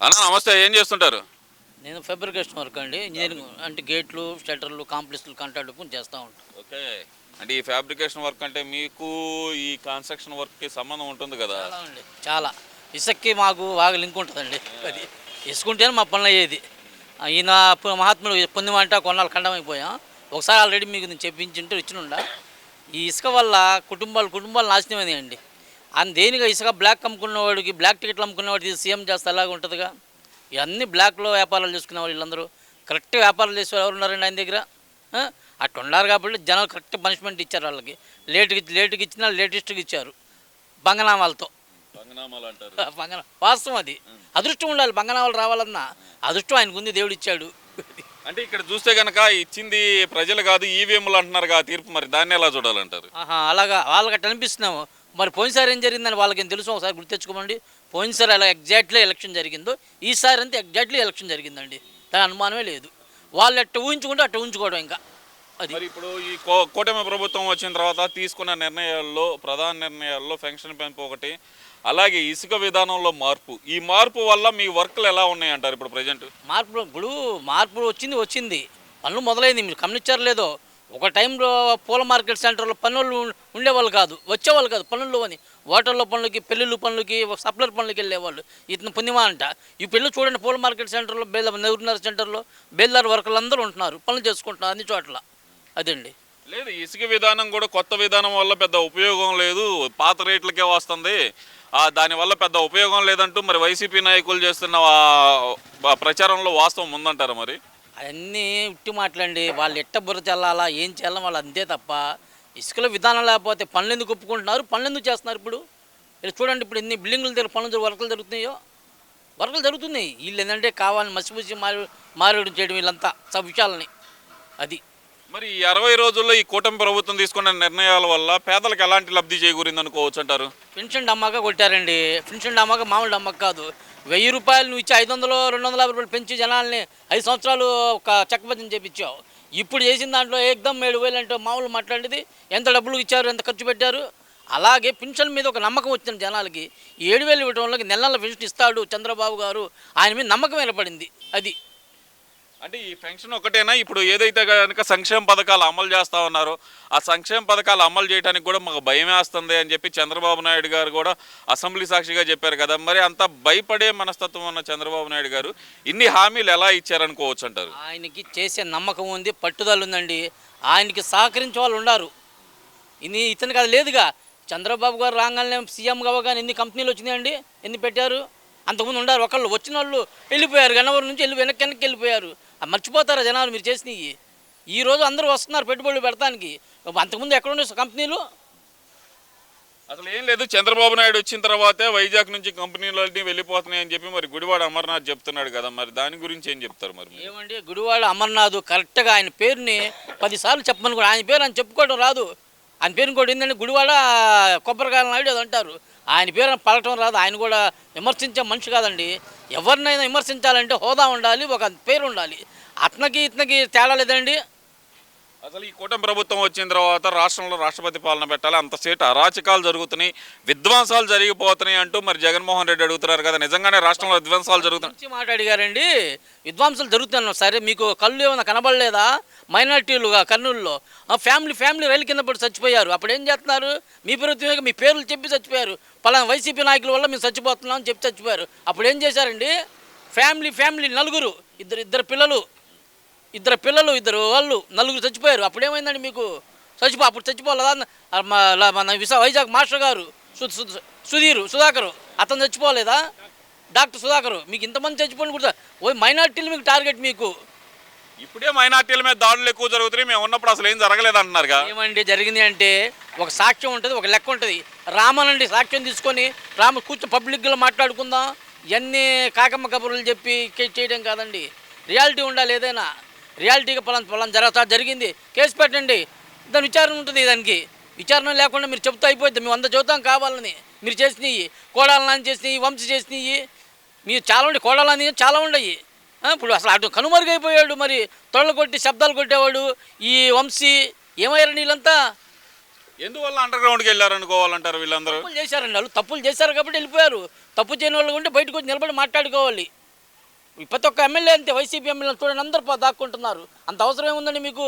అన్న నమస్తే ఏం చేస్తుంటారు? నేను ఫెబ్రికేషన్ వర్క్ అండి ఇంజనీరింగ్ అంటే గేట్లు షట్టర్లు కాంప్లెక్స్లు కాంట్రాక్ట్ చేస్తూ ఉంటాను ఓకే. అంటే ఈ ఫ్యాబ్రికేషన్ వర్క్ అంటే మీకు ఈ కన్స్ట్రక్షన్ వర్క్కి సంబంధం ఉంటుంది కదా? చాలా అండి చాలా. ఇసుక్కి మాకు బాగా లింక్ ఉంటుందండి. అది ఇసుకుంటేనే మా పనులు అయ్యేది. ఈయన మహాత్ముడు పొందిమంట కొన్నాళ్ళు ఖండమైపోయాం. ఒకసారి ఆల్రెడీ మీకు నేను చెప్పించుంటే ఇచ్చినుండా. ఈ ఇసుక వల్ల కుటుంబాలు కుటుంబాలు నాశనమైనాయి అండి ఆయన దేనిగా ఇసుక బ్లాక్ అమ్ముకున్నవాడికి బ్లాక్ టికెట్లు అమ్ముకున్నవాడికి సీఎం చేస్తే అలాగే ఉంటుందిగా? ఇవన్నీ బ్లాక్లో వ్యాపారాలు చేసుకునేవాళ్ళు వీళ్ళందరూ. కరెక్ట్ వ్యాపారాలు చేసేవారు ఎవరు ఉన్నారండి ఆయన దగ్గర? ఆ? అట్లా ఉన్నారు కాబట్టి జనాలు కరెక్ట్ పనిష్మెంట్ ఇచ్చారు వాళ్ళకి. లేటుకి లేటుకి ఇచ్చినా లేటెస్ట్గా ఇచ్చారు. బంగనామాలతో. బంగన వాస్తవం అది. అదృష్టం ఉండాలి బంగనామాలు రావాలన్నా. అదృష్టం ఆయనకు ఉంది దేవుడు ఇచ్చాడు. అంటే ఇక్కడ చూస్తే కనుక ఇచ్చింది ప్రజలు కాదు ఈవీఎంలు అంటున్నారు కదా తీర్పు మరి దాన్ని ఎలా చూడాలంటారు? అలాగా వాళ్ళకి అట్లా అనిపిస్తున్నాము. మరి పోయినసారి ఏం జరిగిందని వాళ్ళకి ఏం తెలుసు? ఒకసారి గుర్తు తెచ్చుకోమండి. పోయినసారి అలా ఎగ్జాక్ట్లీ ఎలక్షన్ జరిగిందో ఈసారి అంతే ఎగ్జాక్ట్లీ ఎలక్షన్ జరిగిందండి. దాని అనుమానమే లేదు. వాళ్ళు అట్ట ఊహించుకుంటే అట్ట ఊహించుకోవడం ఇంకా. అది. మరి ఇప్పుడు ఈ కూటమి ప్రభుత్వం వచ్చిన తర్వాత తీసుకున్న నిర్ణయాల్లో ప్రధాన నిర్ణయాల్లో పెన్షన్ పెంపు ఒకటి అలాగే ఇసుక విధానంలో మార్పు. ఈ మార్పు వల్ల మీ వర్క్లు ఎలా ఉన్నాయి అంటారు ఇప్పుడు ప్రజెంట్? మార్పు ఇప్పుడు మార్పు వచ్చింది వచ్చింది. పనులు మొదలైంది. మీరు గమనించారు లేదో ఒక టైంలో పూల మార్కెట్ సెంటర్లో పనులు ఉండేవాళ్ళు కాదు వచ్చేవాళ్ళు కాదు పనుల్లో అని. హోటల్లో పనులకి పెళ్ళిళ్ళు పనులకి సప్లర్ పనులకి వెళ్ళేవాళ్ళు. ఇతను పుణ్యమా అంట ఈ పెళ్ళి చూడండి పూల మార్కెట్ సెంటర్లో బేల నెహ్రూనగర్ సెంటర్లో బేల్దార్ వర్కర్లు అందరూ ఉంటున్నారు పనులు చేసుకుంటున్నారు అన్ని చోట్ల. అదండి. లేదు ఇసుక విధానం కూడా కొత్త విధానం వల్ల పెద్ద ఉపయోగం లేదు. పాత రేట్లకే వస్తుంది. దానివల్ల పెద్ద ఉపయోగం లేదంటూ మరి వైసీపీ నాయకులు చేస్తున్న ప్రచారంలో వాస్తవం ఉందంటారా మరి? అవన్నీ ఉట్టి మాటలండి. వాళ్ళు ఎట్ట బుర్ర చల్లాలా ఏం చేయాలి వాళ్ళు అంతే తప్ప ఇసుకలో విధానం లేకపోతే పనులు ఎందుకు ఒప్పుకుంటున్నారు? పనులు ఎందుకు చేస్తున్నారు ఇప్పుడు? ఇలా చూడండి ఇప్పుడు ఎన్ని బిల్డింగుల దగ్గర పనులు వర్కులు జరుగుతున్నాయో. వర్కులు జరుగుతున్నాయి. వీళ్ళు ఏంటంటే కావాలని మసిపూసి మారి మారేయడం చేయడం వీళ్ళంతా విషయాలని అది. మరి ఈ అరవై రోజుల్లో ఈ కూటమి ప్రభుత్వం తీసుకున్న నిర్ణయాల వల్ల పేదలకు ఎలాంటి లబ్ధి చేకూరింది అనుకోవచ్చు అంటారు? పెన్షన్ డమ్మాక కొట్టారండి. పెన్షన్ డమ్మాక మామూలు డమ్మక కాదు. వెయ్యి రూపాయలు నువ్వు ఇచ్చి ఐదు వందలు రెండు వందల యాభై రూపాయలు పెంచి జనాల్ని ఐదు సంవత్సరాలు ఒక చక్కబద్ధం చేపించావు. ఇప్పుడు చేసిన దాంట్లో ఏకదం ఏడు వేలు అంటే మామూలు మాట్లాడేది ఎంత డబ్బులు ఇచ్చారు ఎంత ఖర్చు పెట్టారు? అలాగే పెన్షన్ మీద ఒక నమ్మకం వచ్చిన జనాలకి ఏడు వేలు ఇవ్వడం వల్ల నెల నెల పెన్షన్ ఇస్తాడు చంద్రబాబు గారు. ఆయన మీద నమ్మకం ఏర్పడింది అది. అంటే ఈ పెన్షన్ ఒకటేనా? ఇప్పుడు ఏదైతే కనుక సంక్షేమ పథకాలు అమలు చేస్తా ఉన్నారో ఆ సంక్షేమ పథకాలు అమలు చేయడానికి కూడా మాకు భయం వేస్తుంది అని చెప్పి చంద్రబాబు నాయుడు గారు కూడా అసెంబ్లీ సాక్షిగా చెప్పారు కదా. మరి అంత భయపడే మనస్తత్వం ఉన్న చంద్రబాబు నాయుడు గారు ఇన్ని హామీలు ఎలా ఇచ్చారనుకోవచ్చు అంటారు? ఆయనకి చేసే నమ్మకం ఉంది పట్టుదల ఉందండి. ఆయనకి సహకరించే వాళ్ళు ఉన్నారు ఇన్ని ఇతనికి అది లేదుగా. చంద్రబాబు గారు రాగానే సీఎం కావగానే ఎన్ని కంపెనీలు వచ్చినాయండి? ఎన్ని పెట్టారు? అంతకుముందు ఉండారు. ఒకళ్ళు వచ్చిన వాళ్ళు వెళ్ళిపోయారు. గన్నవరం నుంచి వెళ్ళి వెనక్కి వెనక్కి వెళ్ళిపోయారు. మర్చిపోతారా జనాలు మీరు చేసినవి ఈ రోజు అందరూ వస్తున్నారు పెట్టుబడులు పెడతానికి. అంతకుముందు ఎక్కడ ఉండే కంపెనీలు? అసలు ఏం లేదు చంద్రబాబు నాయుడు వచ్చిన తర్వాతే వైజాగ్ నుంచి కంపెనీలన్నీ వెళ్ళిపోతున్నాయి అని చెప్పి మరి గుడివాడ అమర్నాథ్ చెప్తున్నాడు కదా మరి దాని గురించి ఏం చెప్తారు మరి? ఏమండి గుడివాడ అమర్నాథ్ కరెక్ట్గా ఆయన పేరుని పదిసార్లు చెప్పమని కూడా ఆయన పేరు ఆయన చెప్పుకోవడం రాదు. ఆయన పేరు కూడా ఏంటంటే గుడివాడ కొబ్బరికాయల నాయుడు అది అంటారు. ఆయన పేరును పలకటం రాదు. ఆయన కూడా విమర్శించే మనిషి కాదండి. ఎవరినైనా విమర్శించాలంటే హోదా ఉండాలి ఒక పేరు ఉండాలి. అతనికి ఇతనికి తేడా లేదండి. అసలు ఈ కూటమి ప్రభుత్వం వచ్చిన తర్వాత రాష్ట్రంలో రాష్ట్రపతి పాలన పెట్టాలి అంతసేట అరాచకాలు జరుగుతున్నాయి విధ్వంసాలు జరిగిపోతున్నాయి అంటూ మరి జగన్మోహన్ రెడ్డి అడుగుతున్నారు కదా. నిజంగానే రాష్ట్రంలో విధ్వంసాలు జరుగుతున్నాయి. మాట్లాడిగారండి మాట అడిగారండి. జరుగుతున్నాయి సరే మీకు కళ్ళు ఏమైనా కనబడలేదా? మైనార్టీలుగా కర్నూలులో. ఆ ఫ్యామిలీ ఫ్యామిలీ రైలు కింద పడి చచ్చిపోయారు. అప్పుడు ఏం చేస్తున్నారు? మీ ప్రభుత్వం మీ పేర్లు చెప్పి చచ్చిపోయారు. పలానా వైసీపీ నాయకుల వల్ల మేము చచ్చిపోతున్నాం అని చెప్పి చచ్చిపోయారు. అప్పుడు ఏం చేశారండి? ఫ్యామిలీ ఫ్యామిలీ నలుగురు ఇద్దరు ఇద్దరు పిల్లలు ఇద్దరు పిల్లలు ఇద్దరు వాళ్ళు నలుగురు చచ్చిపోయారు. అప్పుడు ఏమైందండి మీకు? చచ్చిపో అప్పుడు చచ్చిపోలేదా మన విశా వైజాగ్ మాస్టర్ గారు సుధీరు సుధాకరు అతను చచ్చిపోలేదా డాక్టర్ సుధాకరు మీకు ఇంతమంది చచ్చిపోయిన కూడా ఓ మైనార్టీలు మీకు టార్గెట్ మీకు. ఇప్పుడే మైనార్టీల మీద దాడులు ఎక్కువ జరుగుతున్నాయి. మేము ఉన్నప్పుడు అసలు ఏం జరగలేదు అంటున్నారుగా. ఏమండి జరిగింది అంటే ఒక సాక్ష్యం ఉంటుంది ఒక లెక్క ఉంటుంది. రామనండి సాక్ష్యం తీసుకొని రామ కూర్చొని పబ్లిక్గా మాట్లాడుకుందాం ఇవన్నీ కాకమ్మ కబుర్లు చెప్పి చేయడం కాదండి. రియాలిటీ ఉండాలి ఏదైనా. రియాలిటీగా పలాన్ పలాన్ జరుగుతా జరిగింది. కేసు పెట్టండి. దాని విచారణ ఉంటుంది దానికి. విచారణ లేకుండా మీరు చెప్తూ అయిపోద్ది. మేము వంద చెబుతాం కావాలని. మీరు చేసినవి కోడాలని చేసినవి వంశీ చేసినవి. మీరు చాలా ఉండే కోడాలని చాలా ఉండయి. ఇప్పుడు అసలు అటు కనుమరుగైపోయాడు మరి. తొడలు కొట్టి శబ్దాలు కొట్టేవాడు. ఈ వంశీ ఏమయ్యారు వీళ్ళంతా ఎందువల్ల అండర్ గ్రౌండ్కి వెళ్ళారనుకోవాలంటారు వీళ్ళందరూ? తప్పులు చేశారండి వాళ్ళు. తప్పులు చేశారు కాబట్టి వెళ్ళిపోయారు. తప్పు చేయని వాళ్ళు ఉంటే బయటకు వచ్చి నిలబడి మాట్లాడుకోవాలి. ఇప్పటి ఒక్క ఎమ్మెల్యే అంతే వైసీపీ ఎమ్మెల్యే చూడండి అందరూ దాక్కుంటున్నారు. అంత అవసరం ఏముందండి మీకు?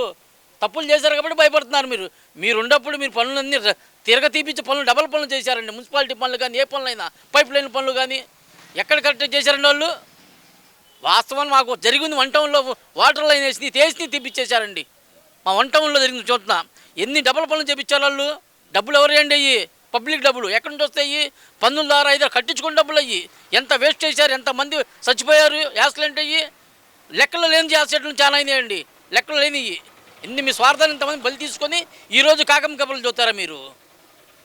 తప్పులు చేశారు కాబట్టి భయపడుతున్నారు మీరు. మీరు ఉన్నప్పుడు మీరు పనులన్నీ తిరగ తీపించే పనులు డబల్ పనులు చేశారండి. మున్సిపాలిటీ పనులు కానీ ఏ పనులైనా పైప్ లైన్ పనులు కానీ ఎక్కడ కరెక్ట్ చేశారండి వాళ్ళు? వాస్తవం మాకు జరిగింది వన్ టౌన్లో వాటర్ లైన్ వేసి తీసి తీపిచ్చేశారండి. మా వన్ టౌన్లో జరిగింది చూస్తున్నా. ఎన్ని డబల్ పనులు చేపించారు వాళ్ళు? డబ్బులు ఎవరు అండి అయ్యి? పబ్లిక్ డబ్బులు ఎక్కడి నుంచి వస్తాయి? పన్నుల ద్వారా అయితే కట్టించుకుని డబ్బులు అయ్యి ఎంత వేస్ట్ చేశారు? ఎంతమంది చచ్చిపోయారు? యాక్సిడెంట్ అయ్యి లెక్కలు లేని యాక్సిడెంట్లు చాలా అయినాయండి. లెక్కలు లేనివి ఎన్ని మీ స్వార్థాన్ని ఇంతమంది బలి తీసుకొని ఈరోజు కాకం కబుర్లు చూస్తారా మీరు?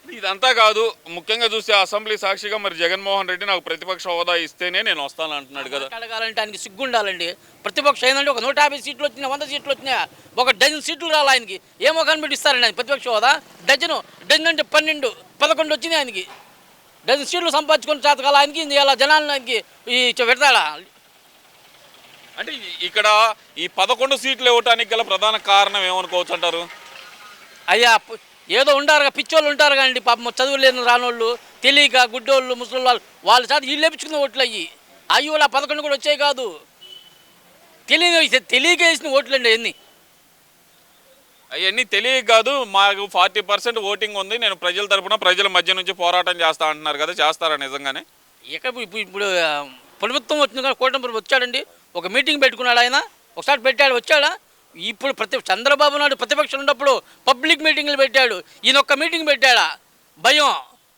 ఇదంతా కాదు. ముఖ్యంగా చూస్తే అసెంబ్లీ సాక్షిగా మరి జగన్మోహన్ రెడ్డి నాకు ప్రతిపక్ష హోదా ఇస్తేనే నేను వస్తాను అంటున్నాడు కదా. అడగాలంటే ఆయనకి సిగ్గు ఉండాలండి ప్రతిపక్షం ఏంటంటే ఒక నూట యాభై సీట్లు వచ్చినాయి వంద సీట్లు వచ్చినాయి. ఒక డజన్ సీట్లు రాలి ఆయనకి. ఏమో కనిపెట్టిస్తారండి ఆయన ప్రతిపక్ష హోదా? డజను డజన్ అంటే పన్నెండు పదకొండు వచ్చినాయి ఆయనకి. డజన్ సీట్లు సంపాదించుకొని చేతకాల ఆయనకి ఇలా జనాలు ఆయనకి ఈ పెడతాడా? అంటే ఇక్కడ ఈ పదకొండు సీట్లు ఇవ్వటానికి గల ప్రధాన కారణం ఏమనుకోవచ్చు అంటారు? అయ్యా ఏదో ఉంటారుగా పిచ్చోళ్ళు ఉంటారు కండి పాపం చదువు లేని రానోళ్ళు తెలియక గుడ్డోళ్ళు ముసలి వాళ్ళు వాళ్ళ చేత వీళ్ళు లేపించుకున్న ఓట్లు అయ్యి అయ్యి వాళ్ళు పదకొండు కూడా వచ్చాయి కాదు. తెలియని తెలియక వేసిన ఓట్లు అండి ఎన్ని అవన్నీ తెలియక కాదు మాకు ఫార్టీ పర్సెంట్ ఓటింగ్ ఉంది నేను ప్రజల తరపున ప్రజల మధ్య నుంచి పోరాటం చేస్తా అంటున్నారు కదా చేస్తారా నిజంగానే? ఎక్కడ ఇప్పుడు ప్రభుత్వం వచ్చింది కానీ కూటమి ప్రభుత్వం వచ్చాడండి. ఒక మీటింగ్ పెట్టుకున్నాడు ఆయన ఒకసారి పెట్టాడు వచ్చాడా? ఇప్పుడు ప్రతి చంద్రబాబు నాయుడు ప్రతిపక్షం ఉన్నప్పుడు పబ్లిక్ మీటింగ్లు పెట్టాడు. ఈయన ఒక్క మీటింగ్ పెట్టాడా? భయం.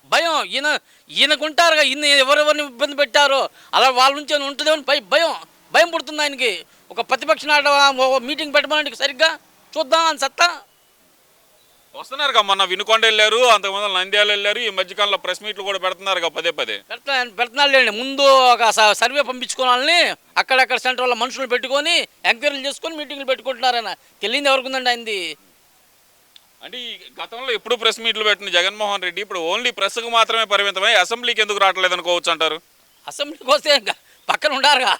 భయం. ఈయన ఈయనకుంటారుగా ఈయన ఎవరెవరిని ఇబ్బంది పెట్టారో. అలా వాళ్ళ నుంచి ఏమైనా ఉంటుందేమో అని భయం భయం. పుడుతుంది ఆయనకి. ఒక ప్రతిపక్ష నాట మీటింగ్ పెట్టమని సరిగ్గా? చూద్దాం అని సత్తా? వస్తున్నారు కదా మొన్న వినుకొండ వెళ్ళారు అంతకుముందు నంద్యాల వెళ్ళారు ఈ మధ్యకాలంలో ప్రెస్ మీట్లు కూడా పెడుతున్నారు పదే పదే. పెడతా పెడుతున్నాళ్ళండి ముందు ఒక సర్వే పంపించుకోవాలని అక్కడక్కడ సెంటర్లో మనుషులు పెట్టుకొని ఎంక్వైరీలు చేసుకొని మీటింగ్లు పెట్టుకుంటున్నారన్న. తెలియదు ఎవరికి ఉందండి ఆయనది అంటే ఈ గతంలో ఎప్పుడు ప్రెస్ మీట్లు పెట్టిన జగన్మోహన్ రెడ్డి ఇప్పుడు ఓన్లీ ప్రెస్కు మాత్రమే పరిమితమై అసెంబ్లీకి ఎందుకు రావట్లేదు అనుకోవచ్చు అంటారు? అసెంబ్లీకి వస్తే పక్కన ఉండారుగా.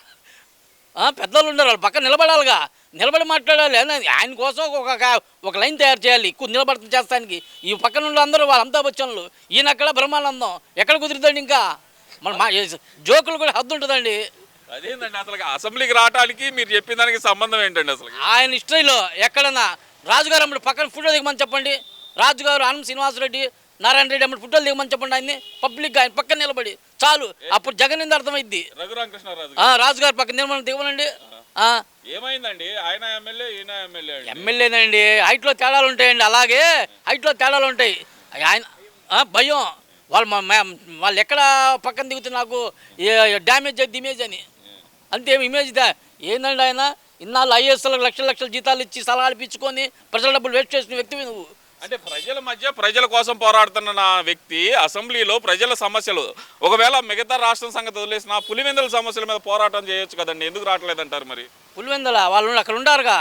ఆ, పెద్దోళ్ళు ఉండరు వాళ్ళు పక్కన నిలబడాలిగా. నిలబడి మాట్లాడాలి. ఆయన- ఆయన కోసం ఒక ఒక- లైన్ తయారు చేయాలి. ఎక్కువ నిలబడి చేస్తానికి. ఈ పక్కన ఉన్న అందరూ వాళ్ళంతా వచ్చాను ఈయన అక్కడ బ్రహ్మానందం. ఎక్కడ కుదురుతాడు ఇంకా? మన మా జోకులు కూడా హద్దు ఉంటుందండి. అదేంటండి అసలు అసెంబ్లీకి రావడానికి మీరు చెప్పిన దానికి సంబంధం ఏంటండి అసలు? ఆయన హిస్టరీలో ఎక్కడన్నా రాజుగారు అమ్మడు పక్కన ఫోటో దిగమని చెప్పండి. రాజుగారు ఆనం శ్రీనివాసరెడ్డి నారాయణ రెడ్డి అమ్మడు ఫోటోలు దిగమని చెప్పండి ఆయన్ని. పబ్లిక్గా ఆయన పక్కన నిలబడి. చాలు. అప్పుడు జగన్ అర్థమైద్ది. రఘురామకృష్ణరాజు ఆ, రాజుగారు పక్కన నిలబడి దిగమనండి. ఏమైందండి? ఆయన ఎమ్మెల్యే ఈయన ఎమ్మెల్యే అండి? ఎమ్మెల్యేనండి. హైట్లో తేడాలు ఉంటాయండి. అలాగే హైట్లో తేడాలు ఉంటాయి. ఆయన భయం. వాళ్ళు వాళ్ళు ఎక్కడ పక్కన దిగుతే నాకు డ్యామేజ్ అయ్యింది ఇమేజ్ అని. అంతే ఇమేజ్ దా ఏందండి ఆయన? ఇన్నాళ్ళు ఐఏఎస్లకు లక్షల లక్షల జీతాలు ఇచ్చి సలహాలు ఇప్పించుకొని ప్రజల డబ్బులు వేస్ట్ చేసిన వ్యక్తివి నువ్వు. అంటే ప్రజల మధ్య ప్రజల కోసం పోరాడుతున్న నా వ్యక్తి అసెంబ్లీలో ప్రజల సమస్యలు. ఒకవేళ మిగతా రాష్ట్రం సంగతి వదిలేసిన పులివెందుల సమస్యల మీద పోరాటం చేయొచ్చు కదండి. ఎందుకు రావట్లేదంటారు మరి? పులివెందల? వాళ్ళు అక్కడ ఉండారుగా.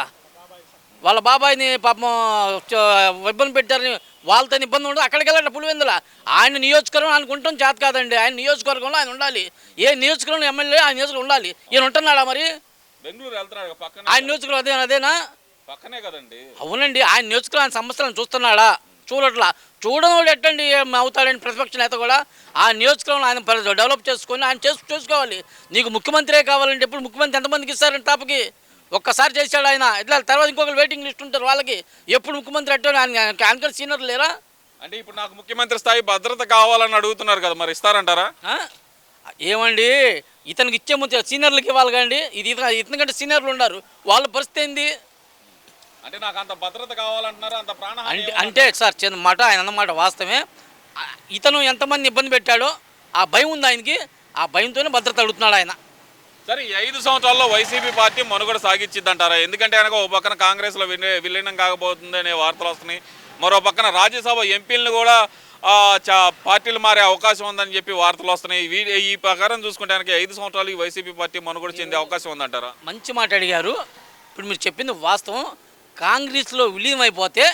వాళ్ళ బాబాయిని పాపం ఇబ్బంది పెట్టారని వాళ్ళతో ఇబ్బంది ఉండదు. అక్కడికి వెళ్ళండి పులివెందుల. ఆయన నియోజకవర్గం ఆయనకు ఉండటం చేత కాదండి. ఆయన నియోజకవర్గంలో ఆయన ఉండాలి. ఏ నియోజకవర్గం ఎమ్మెల్యే ఆయన నియోజకవర్గం ఉండాలి. ఈయన ఉంటున్నాడా మరి? బెంగళూరు వెళ్తున్నాడు ఆయన నియోజకవర్గం అదే అదేనా? పక్కనే కదండి. అవునండి ఆయన నియోజకవర్గం ఆయన సమస్యలను చూస్తున్నాడా? చూడట్లా. చూడడం ఎట్టండి అవుతాడని ప్రతిపక్ష నేత కూడా ఆ నియోజకవర్గంలో ఆయన పరి- డెవలప్ చేసుకొని ఆయన చేసు చూసుకోవాలి. నీకు ముఖ్యమంత్రే కావాలంటే ఇప్పుడు ముఖ్యమంత్రి ఎంతమందికి ఇస్తారండి టాప్కి ఒక్కసారి చేశాడు ఆయన. ఇట్లా తర్వాత ఇంకొకరు వెయిటింగ్ లిస్ట్ ఉంటారు వాళ్ళకి. ఎప్పుడు ముఖ్యమంత్రి అట్టే ఆయన యాంకర్ సీనియర్ లేరా? అంటే ఇప్పుడు నాకు ముఖ్యమంత్రి స్థాయి భద్రత కావాలని అడుగుతున్నారు కదా మరి ఇస్తారంటారా? ఏమండి ఇతనికి ఇచ్చే ముందు సీనియర్లకి ఇవ్వాలి కండి ఇది ఇతను ఇతని కంటే సీనియర్లు ఉన్నారు. వాళ్ళ పరిస్థితి ఏంది? అంటే నాకు అంత భద్రత కావాలంటున్నారు అంత ప్రాణహాని అంటే అంటే సార్ చిన్న మాట ఆయన అన్నమాట వాస్తవమే. ఇతను ఎంతమంది ఇబ్బంది పెట్టాడో ఆ భయం ఉంది ఆయనకి ఆ భయంతోనే భద్రత అడుగుతున్నాడు ఆయన. సరే ఈ ఐదు సంవత్సరాల్లో వైసీపీ పార్టీ మనుగడ సాగించిద్దంటారా? ఎందుకంటే కనుక ఒక పక్కన కాంగ్రెస్లో విలీ- విలీనం కాకపోతుంది అనే వార్తలు వస్తున్నాయి. మరో పక్కన రాజ్యసభ ఎంపీలను కూడా పార్టీలు మారే అవకాశం ఉందని చెప్పి వార్తలు వస్తున్నాయి. ఈ ప్రకారం చూసుకుంటే ఐదు సంవత్సరాలు ఈ వైసీపీ పార్టీ మనుగడ చెందే అవకాశం ఉందంటారా? మంచి మాట అడిగారు. ఇప్పుడు మీరు చెప్పింది వాస్తవం. కాంగ్రెస్లో విలీనం అయిపోతే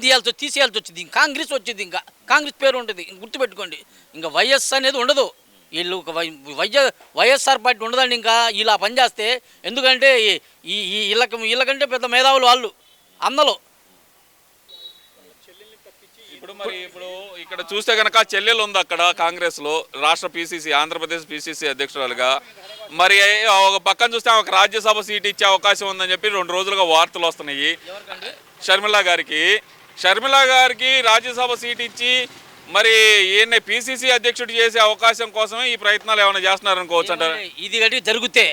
తీయాల్సి వచ్చి తీసేయాల్సి వచ్చింది. ఇంకా కాంగ్రెస్ వచ్చింది. ఇంకా కాంగ్రెస్ పేరు ఉంటుంది. ఇంక గుర్తుపెట్టుకోండి. ఇంకా వైఎస్ అనేది ఉండదు. వీళ్ళు ఒక వై వైఎ వైఎస్ఆర్ పార్టీ ఉండదండి ఇంకా. ఇలా పనిచేస్తే ఎందుకంటే ఈ- ఈ ఈ వీళ్ళకి వీళ్ళకంటే పెద్ద మేధావులు వాళ్ళు. అందరూ ఇప్పుడు మరి ఇప్పుడు ఇక్కడ చూస్తే కనుక చెల్లెలు ఉంది అక్కడ కాంగ్రెస్లో రాష్ట్ర పిసిసి ఆంధ్రప్రదేశ్ పిసిసి అధ్యక్షురాలుగా. మరి ఒక పక్కన చూస్తే ఆమెకు రాజ్యసభ సీట్ ఇచ్చే అవకాశం ఉందని చెప్పి రెండు రోజులుగా వార్తలు వస్తున్నాయి. షర్మిల గారికి. షర్మిల గారికి రాజ్యసభ సీట్ ఇచ్చి మరి ఈయన పిసిసి అధ్యక్షుడు చేసే అవకాశం కోసమే ఈ ప్రయత్నాలు ఏమైనా చేస్తున్నారనుకోవచ్చు అంటారు? ఏమంటే ఇది గట్టి జరిగితే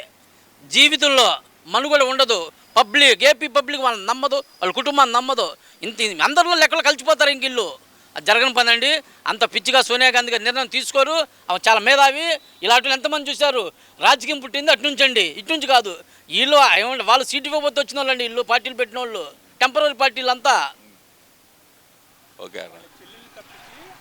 జీవితంలో మనుగడ ఉండదు. పబ్లిక్ ఏపీ పబ్లిక్ వాళ్ళని నమ్మదు వాళ్ళ కుటుంబాన్ని నమ్మదు. ఇంత అందరిలో లెక్కలు కలిసిపోతారు ఇంక ఇల్లు అది జరగని పని అండి. అంత పిచ్చిగా సోనియా గాంధీ గారు నిర్ణయం తీసుకోరు. ఆమె చాలా మేధావి. ఇలాంటి ఎంతమంది చూశారు? రాజకీయం పుట్టింది అటు నుంచి అండి. ఇటు నుంచి కాదు. వీళ్ళు ఏమంటే వాళ్ళు సీటు ఇవ్వబోతు వచ్చిన వాళ్ళండి. ఇల్లు పార్టీలు పెట్టిన వాళ్ళు టెంపరీ పార్టీలు అంతా ఓకే